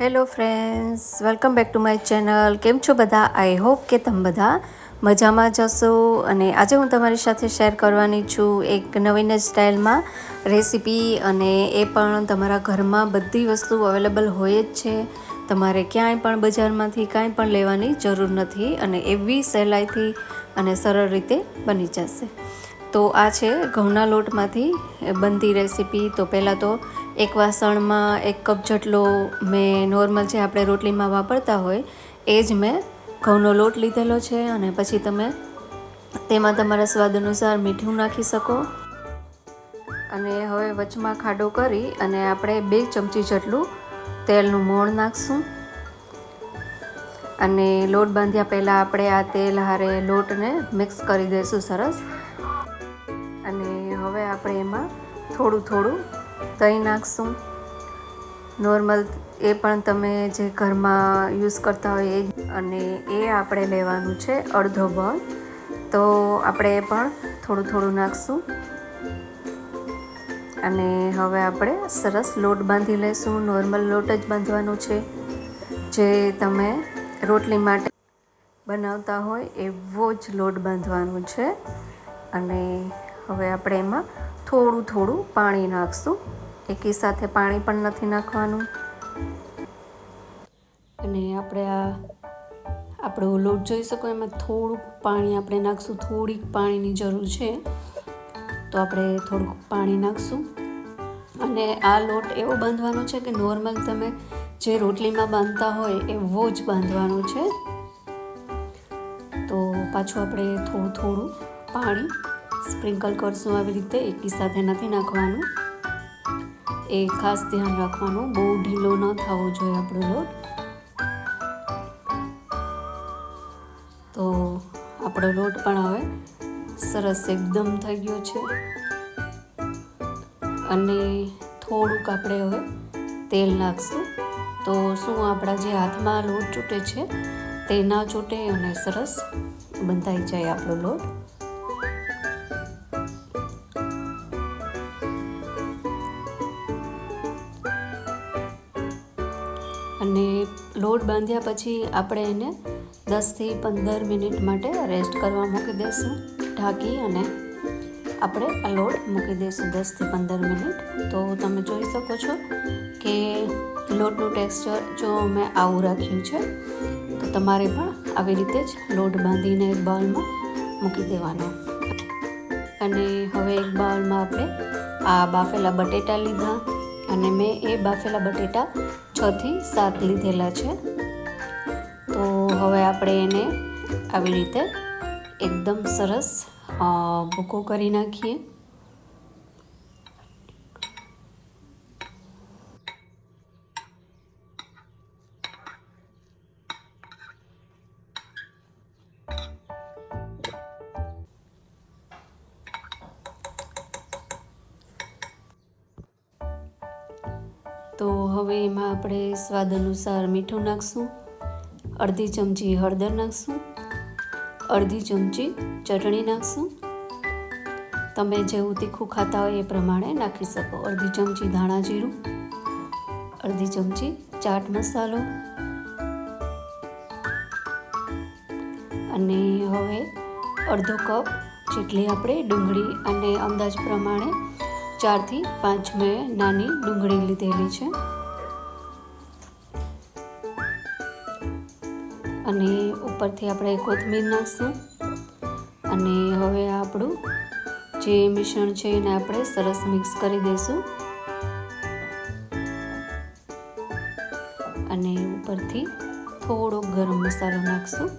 Hello friends welcome back to my channel કેમ છો બધા? આઈ હોપ કે તમે બધા મજામાં જશો અને આજે હું તમારી સાથે શેર કરવાની છું એક નવીન જ સ્ટાઇલમાં રેસીપી અને એ પણ તમારા ઘરમાં બધી વસ્તુ અવેલેબલ હોય જ છે. તમારે ક્યાંય પણ બજારમાંથી કાંઈ પણ લેવાની જરૂર નથી. અને એવી સહેલાઈથી અને સરળ રીતે બની જશે. તો આ છે ઘઉંના લોટમાંથી બનતી રેસીપી. તો પહેલાં તો એક વાસણમાં એક કપ જેટલો મેં નોર્મલ જે આપણે રોટલીમાં વાપરતા હોય એ જ મેં ઘઉંનો લોટ લીધેલો છે અને પછી તમે તેમાં તમારા સ્વાદ અનુસાર મીઠું નાખી શકો. અને હવે વચમાં ખાડો કરી અને આપણે બે ચમચી જેટલું તેલનું મોણ નાખશું. અને લોટ બાંધ્યા પહેલાં આપણે આ તેલ હારે લોટને મિક્સ કરી દઈશું સરસ. એમાં થોડું થોડું દહીં નાખશું. નોર્મલ એ પણ તમે જે ઘરમાં યુઝ કરતા હોય એ અને એ આપણે લેવાનું છે અડધો બોલ તો આપણે એ પણ થોડું થોડું નાખશું. અને હવે આપણે સરસ લોટ બાંધી લઈશું નોર્મલ લોટ જ બાંધવાનો છે. જે તમે રોટલી માટે બનાવતા હોય એવો જ લોટ બાંધવાનો છે. અને હવે આપણે એમાં થોડું થોડું પાણી નાખશું. એકી સાથે પાણી પણ નથી નાખવાનું. અને આપણે આ, આપણો લોટ જોઈ શકો એમાં થોડુંક પાણી આપણે નાખશું. થોડીક પાણીની જરૂર છે. તો આપણે થોડુંક પાણી નાખશું. અને આ લોટ એવો બાંધવાનો છે કે નોર્મલ તમે જે રોટલીમાં બાંધતા હોય એવો જ બાંધવાનો છે. તો પાછું આપણે થોડું થોડું પાણી સ્પ્રિંકલ કરશું આવી રીતે એકી સાથે નથી નાખવાનું. એ ખાસ ધ્યાન રાખવાનું. બહુ ઢીલો ન થવો જોઈએ આપણો લોટ. તો આપણો લોટ પણ હવે સરસ એકદમ થઈ ગયો છે. અને થોડુંક આપણે હવે તેલ નાખશું. તો શું આપણા જે હાથમાં લોટ ચૂંટે છે તે ના ચૂંટે અને સરસ બંધાઈ જાય આપણો લોટ. અને લોટ બાંધ્યા પછી આપણે એને દસથી પંદર મિનિટ માટે રેસ્ટ કરવા મૂકી દઈશું ઢાંકી અને આપણે આ લોટ મૂકી દઈશું દસથી પંદર મિનિટ. તો તમે જોઈ શકો છો કે લોટનું ટેક્સચર જો મેં આવું રાખ્યું છે, તો તમારે પણ આવી રીતે જ લોટ બાંધીને એક બાઉલમાં મૂકી દેવાનો. અને હવે એક બાઉલમાં આપણે આ બાફેલા બટેટા લીધા. અને મેં એ બાફેલા બટેટા છથી સાત લીધેલા છે. તો હવે આપણે એને આવી રીતે એકદમ સરસ ભૂકો કરી નાખીએ. તો હવે એમાં આપણે સ્વાદ અનુસાર મીઠું નાખશું, અડધી ચમચી હળદર નાખશું, અડધી ચમચી ચટણી નાખશું. તમે જેવું તીખું ખાતા હોય એ પ્રમાણે નાખી શકો. અડધી ચમચી ધાણા જીરું, અડધી ચમચી ચાટ મસાલો. અને હવે અડધો કપ જેટલી આપણે ડુંગળી અને અંદાજ પ્રમાણે ચારથી પાંચ મેં નાની ડુંગળી લીધેલી છે. અને ઉપરથી આપણે કોથમીર નાખશું. અને હવે આપણું જે મિશ્રણ છે એને આપણે સરસ મિક્સ કરી દઈશું અને ઉપરથી થોડો ગરમ મસાલો નાખશું.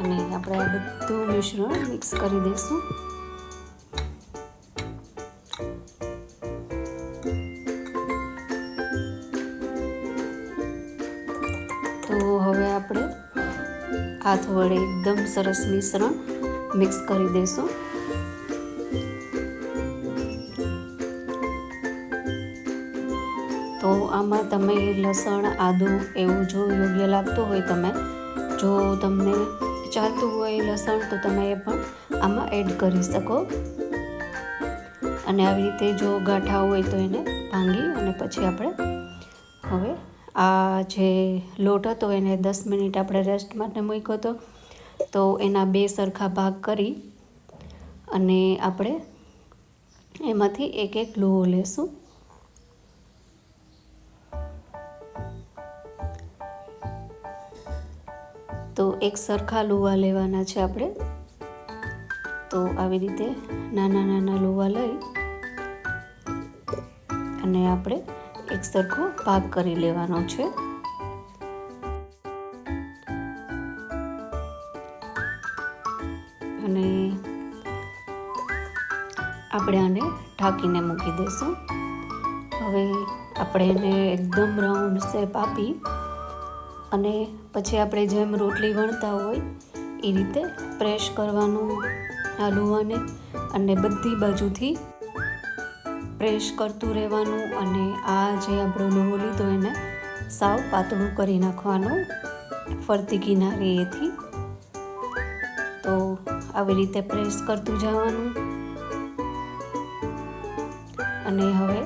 અને આપણે આ બધું મિશ્રણ મિક્સ કરી દઈશું. તો હવે આપણે હાથ વડે એકદમ સરસ મિશ્રણ મિક્સ કરી દઈશું. તો આમાં તમે લસણ, આદું એવું જો યોગ્ય લાગતું હોય તમે, જો તમને ચાલતું હોય લસણ તો તમે એ પણ આમાં એડ કરી શકો. અને આવી રીતે જો ગાંઠા હોય તો એને ભાંગી અને પછી આપણે હવે આ જે લોટ હતો એને દસ મિનિટ આપણે રેસ્ટ માટે મૂક્યો હતો. તો એના બે સરખા ભાગ કરી અને આપણે એમાંથી એક એક લોહો લેશું. એક સરખા લુવા લેવાના છે આપણે. તો આવી રીતે નાના નાના લુવા લઈ અને આપણે એક સરખો ભાગ કરી લેવાનો છે. અને આપણે આને ઢાંકીને મૂકી દઈશું. હવે આપણે એને એકદમ રાઉન્ડ શેપ આપી અને પછી આપણે જેમ રોટલી વણતા હોય, એ રીતે પ્રેસ કરવાનું આ લુવાને અને બધી બાજુથી પ્રેસ કરતું રહેવાનું અને આ જે આપણો લોહો લીધો એને સાવ પાતળું કરી નાખવાનું ફરતી કિનારીએથી તો આવી રીતે પ્રેસ કરતું જવાનું. અને હવે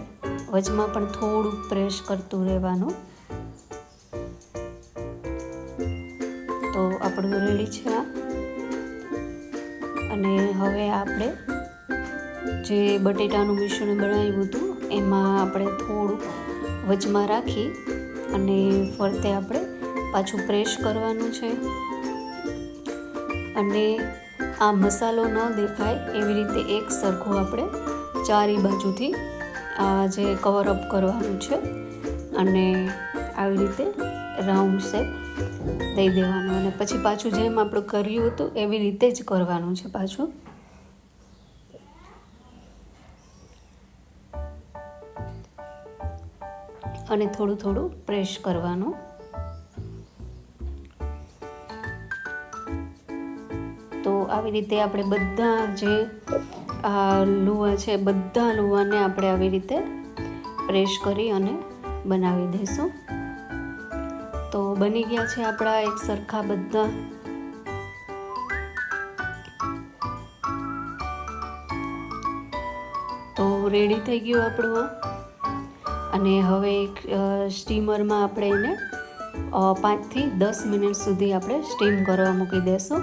વચમાં પણ થોડુંક પ્રેસ કરતું રહેવાનું. આપણું રેડી છે અને હવે આપણે જે બટેટાનું મિશ્રણ બનાવ્યું હતું, એમાં આપણે થોડું વચમાં રાખી અને ફરતે આપણે પાછું પ્રેસ કરવાનું છે. અને આ મસાલો ન દેખાય એવી રીતે એક સરખું આપણે ચારી બાજુથી આ જે કવર અપ કરવાનું છે. અને આવી રીતે રાઉન્ડ શેપ દઈ દેવાનું અને પછી પાછું જેમ આપણું કર્યું હતું, એવી રીતે જ કરવાનું છે પાછું. અને થોડું થોડું પ્રેસ કરવાનું. તો આવી રીતે આપણે બધા જે, આ લુવા છે, બધા લુવાને આપણે આવી રીતે પ્રેસ કરી અને બનાવી દઈશું. તો બની ગયા છે આપણા એક સરખા બધા. તો રેડી થઈ ગયું આપણું. અને હવે એક સ્ટીમરમાં આપણે એને પાંચથી દસ મિનિટ સુધી આપણે સ્ટીમ કરવા મૂકી દઈશું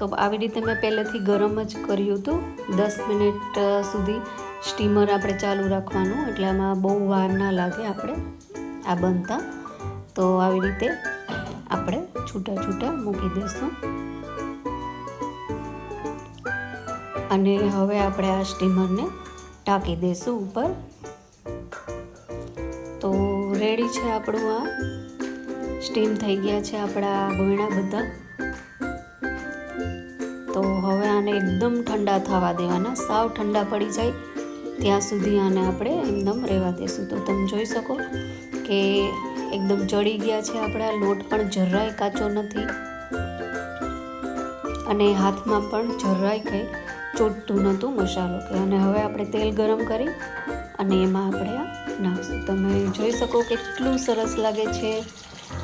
તો આવી રીતે મેં પહેલેથી ગરમ જ કર્યું હતું. દસ મિનિટ સુધી સ્ટીમર આપણે ચાલુ રાખવાનું. એટલે આમાં બહુ વાર ના લાગે આપણે આ બનતા. તો આવી રીતે આપણે છૂટા છૂટા મૂકી દઈશું. અને હવે આપણે આ સ્ટીમરને ટાંકી દઈશું ઉપર. તો રેડી છે આપણું આ. સ્ટીમ થઈ ગયા છે આપણા ગોયણા બધા. તો હવે આને એકદમ ઠંડા થવા દેવાના. સાવ ઠંડા પડી જાય ત્યાં સુધી આને આપણે એકદમ રહેવા દેશું. તો તમે જોઈ શકો કે એકદમ ચડી ગયા છે આપણા, લોટ પણ જરાય કાચો નથી. અને હાથમાં પણ જરાય કંઈ ચોટતું નહોતું મસાલો કે. અને હવે આપણે તેલ ગરમ કરી અને એમાં આપણે આ નાખશું. તમે જોઈ શકો કેટલું સરસ લાગે છે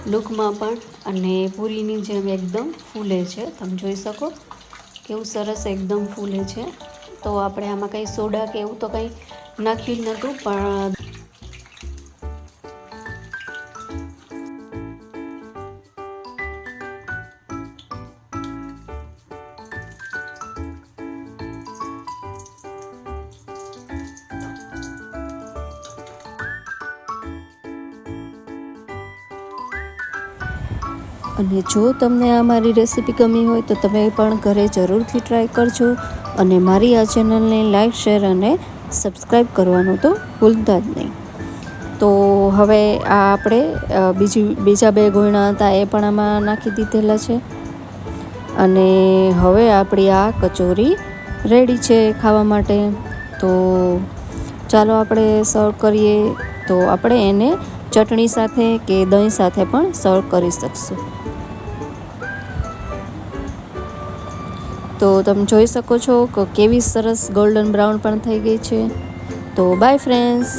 લુકમાં પણ અને પૂરીની જેમ એકદમ ફૂલે છે. તમે જોઈ શકો કેવું સરસ એકદમ ફૂલે છે. તો આપણે આમાં કંઈ સોડા કે એવું તો કંઈ નાખ્યું જ નહોતું, પણ અને જો તમને આ મારી રેસીપી ગમી હોય તો તમે પણ ઘરે જરૂરથી ટ્રાય કરજો અને મારી આ ચેનલને લાઈક, શેર અને સબસ્ક્રાઈબ કરવાનું તો ભૂલતા જ નહીં. તો હવે આ આપણે બીજી, બીજા બે ગોયણા હતા એ પણ આમાં નાખી દીધેલા છે. અને હવે આપણી આ કચોરી રેડી છે ખાવા માટે. તો ચાલો આપણે સર્વ કરીએ. તો આપણે એને ચટણી સાથે કે દહીં સાથે પણ સર્વ કરી શકશો. તો તમે જોઈ શકો છો કે કેવી સરસ ગોલ્ડન બ્રાઉન પણ થઈ ગઈ છે. તો બાય ફ્રેન્ડ્સ